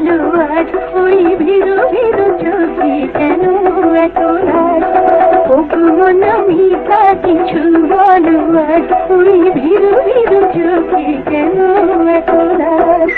বলো আজ ওই ভিড় ভিড় চোখে কেন এত মিতা কিছু বলো আজ ওই ভিড় ভিড় চোখে কেন এত রাত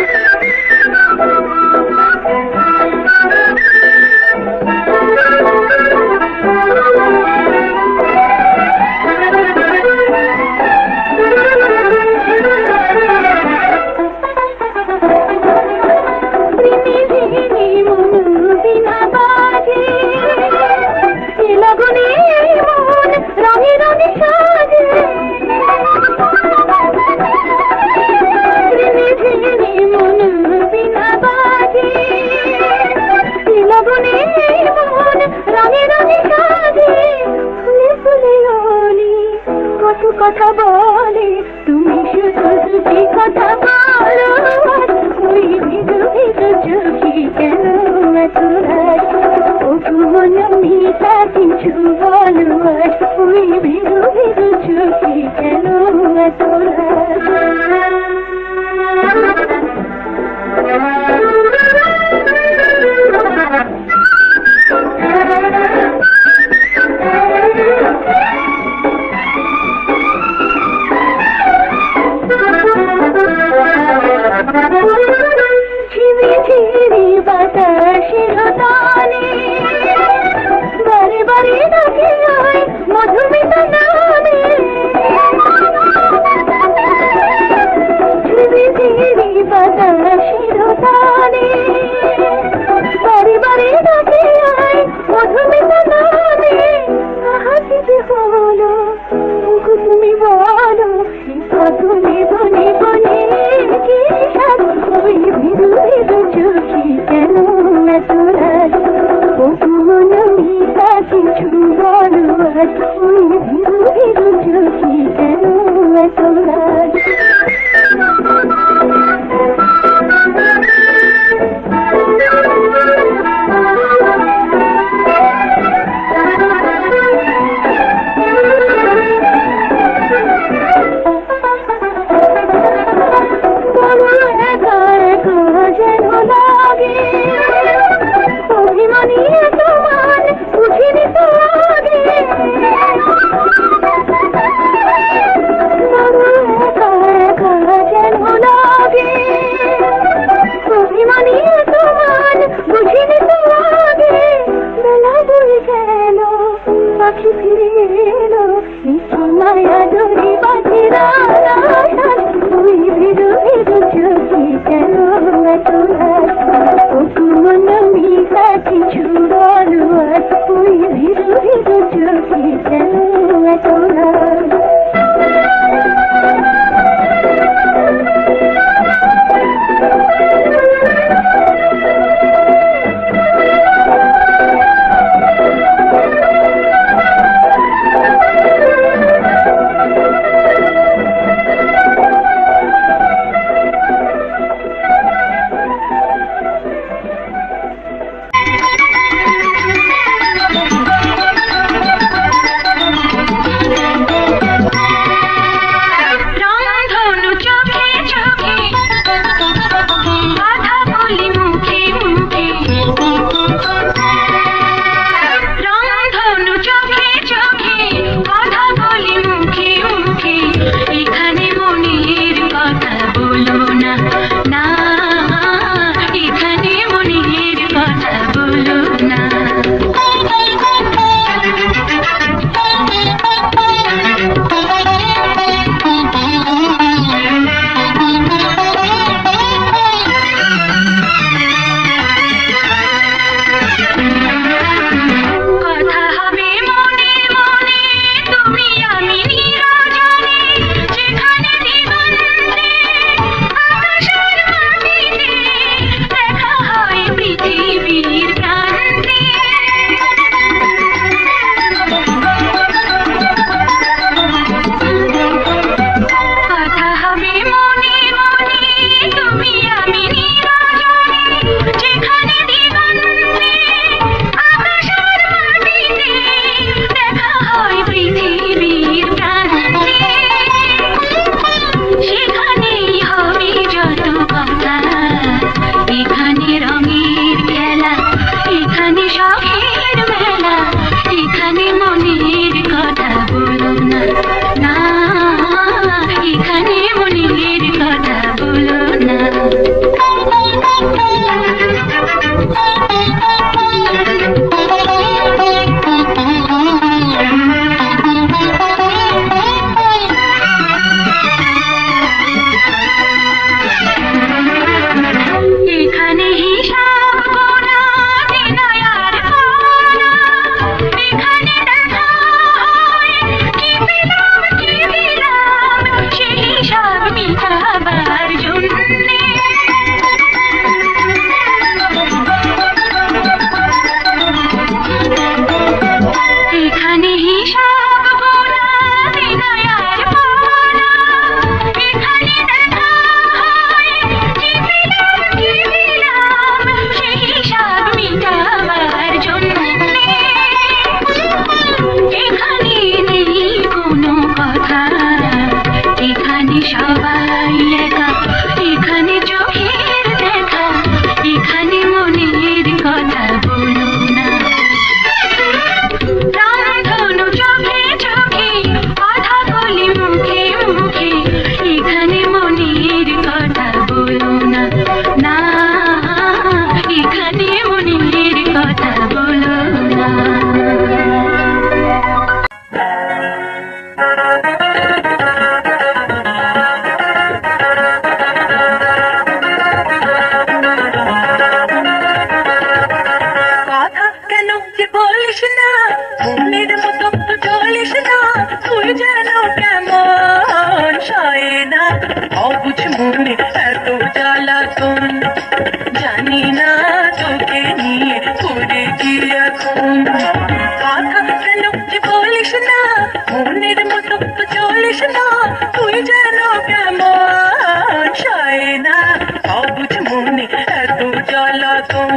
অবুঝ মনে এত জ্বালাতন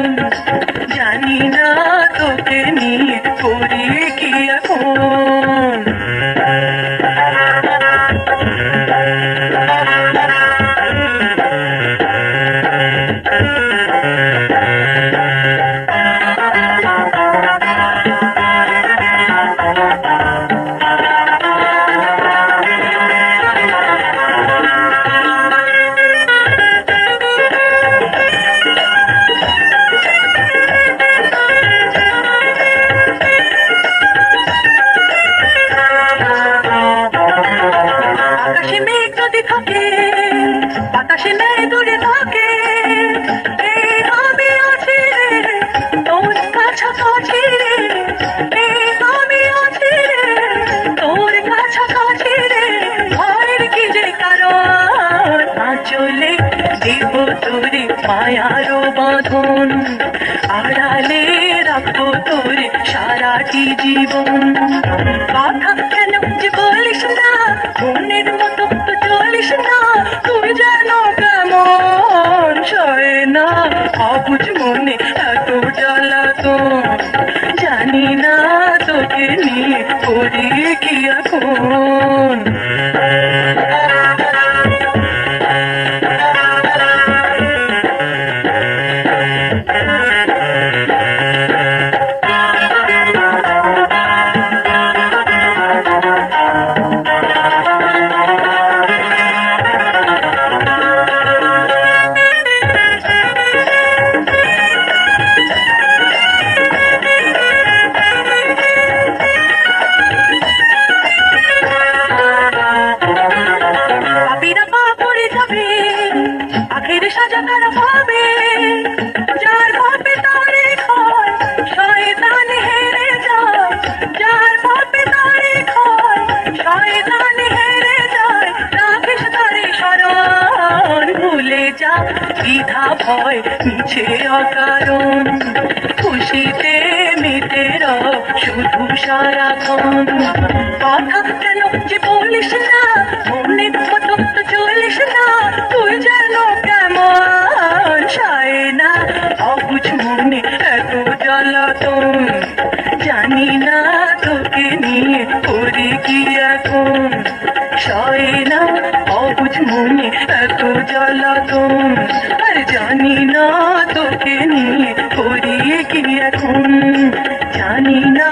জানি না তোকে নিয়ে আঁচলে দেব তোরে মায়ার বাঁধন। আড়ালে রাখব তোরে সারাটি জীবন। কথা করি কি ভয় মিছে অকারণ। খুশিতে মেতে শুধু সারাক্ষণ। কথা কেন যে বলিস না মনে মতো চলিস না, তুই যেন কেমন সায় না। অবুঝ মনে এত জ্বালাতন, জানি না তোকে নিয়ে করি কি এখন। সয় না, অবুঝ মনে এত জ্বালাতন। জানি না তোকে নিয়ে করি কি এখন? জানি না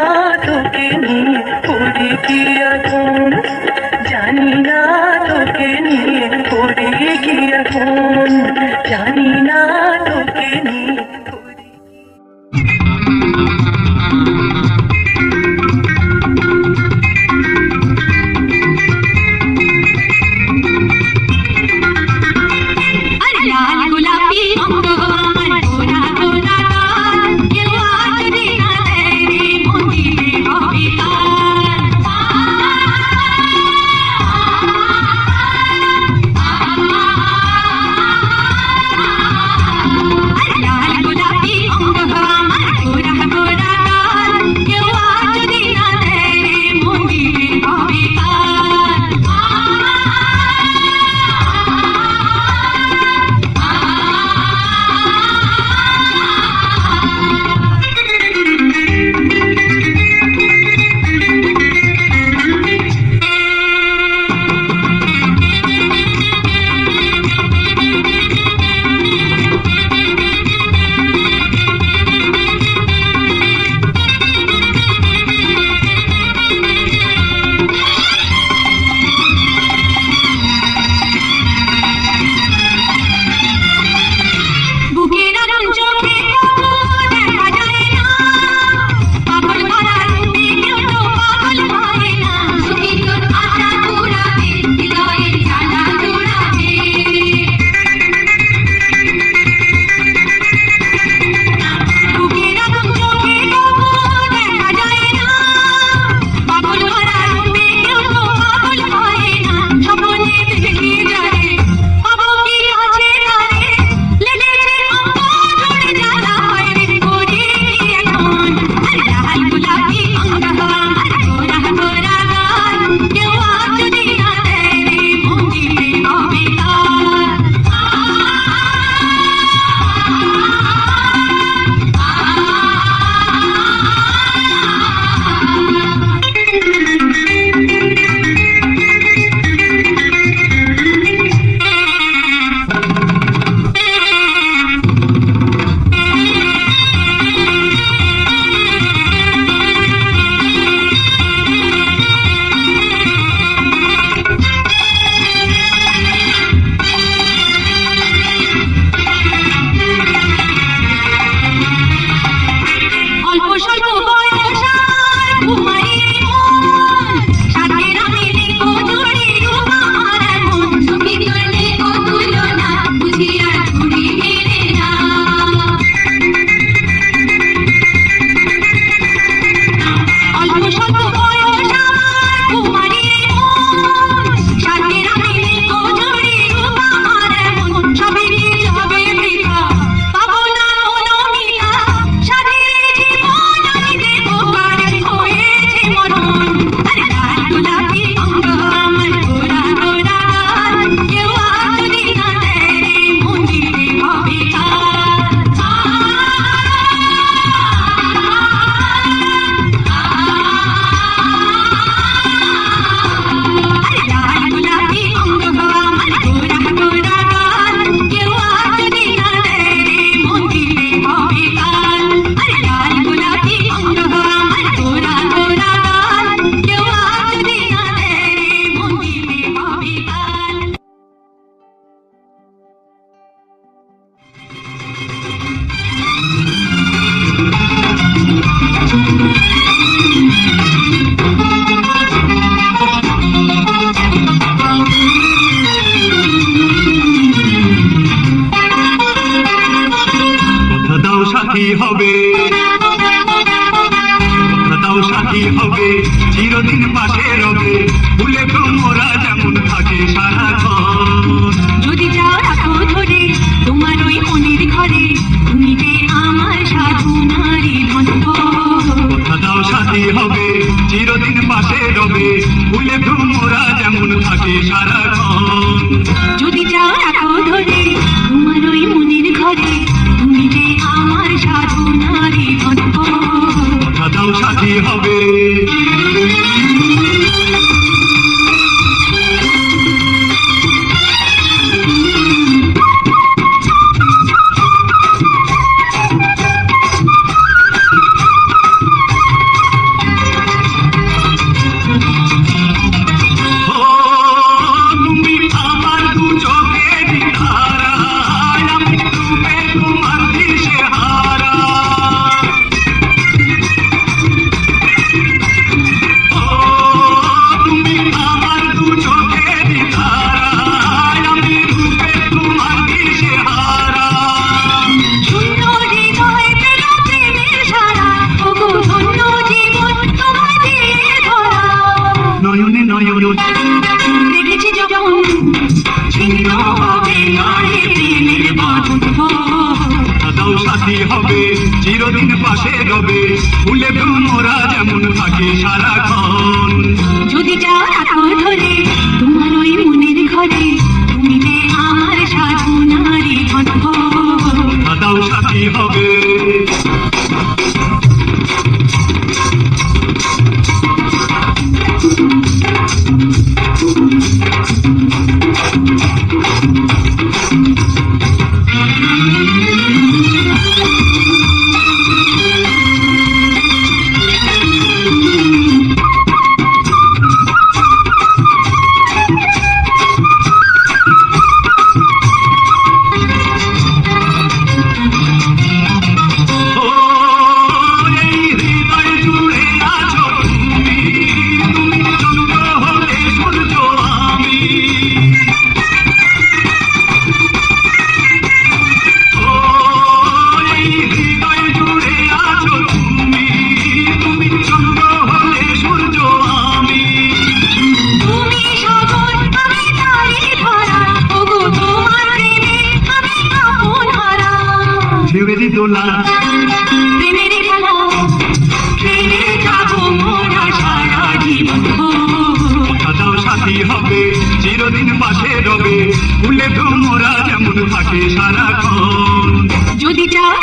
পাশে রবে, ফুলে ভ্রমরা যেমন থাকে সারাক্ষণ। যদি চাও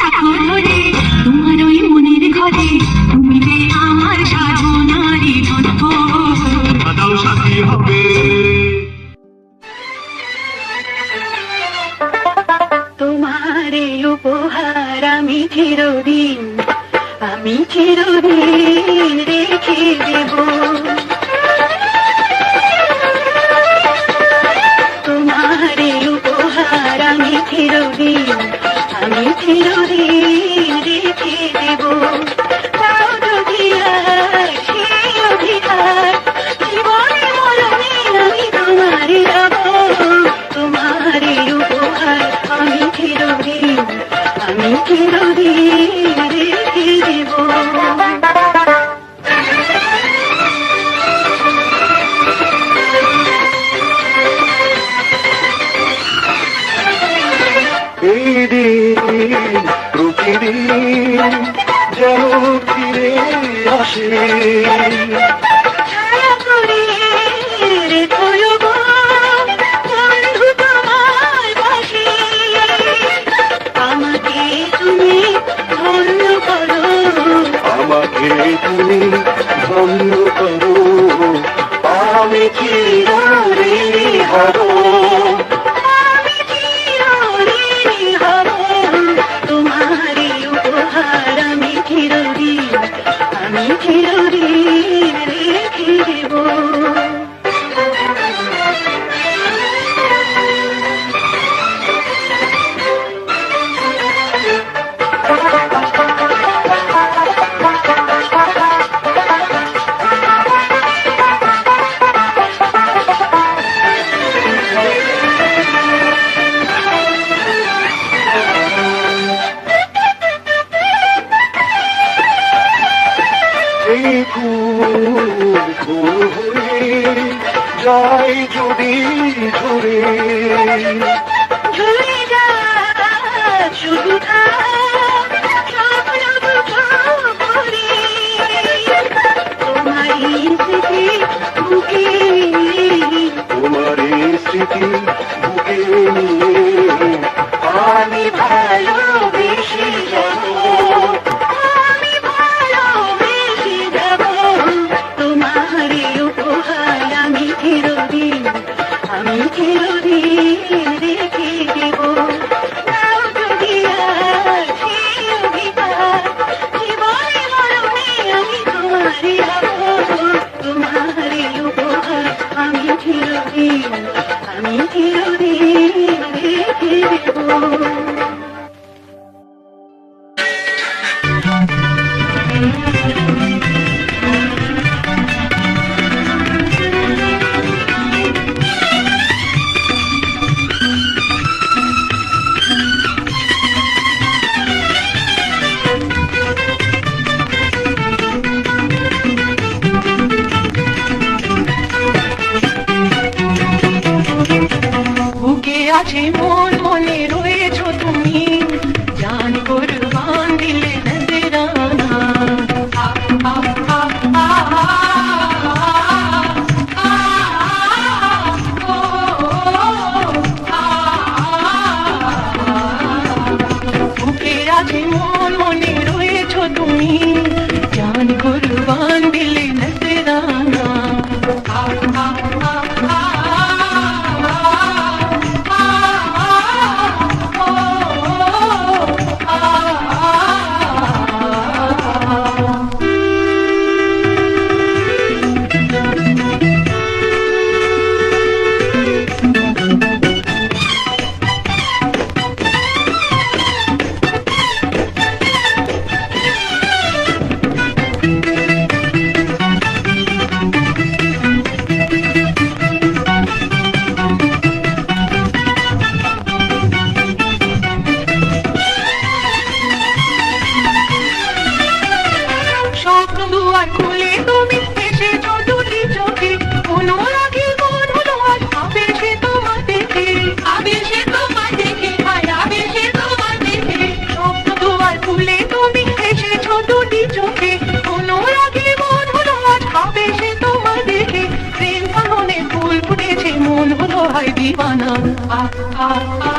তোমার ওই মনের ঘরে, তুমি আমার সাধন। চিরদিন রেখে দেবো I.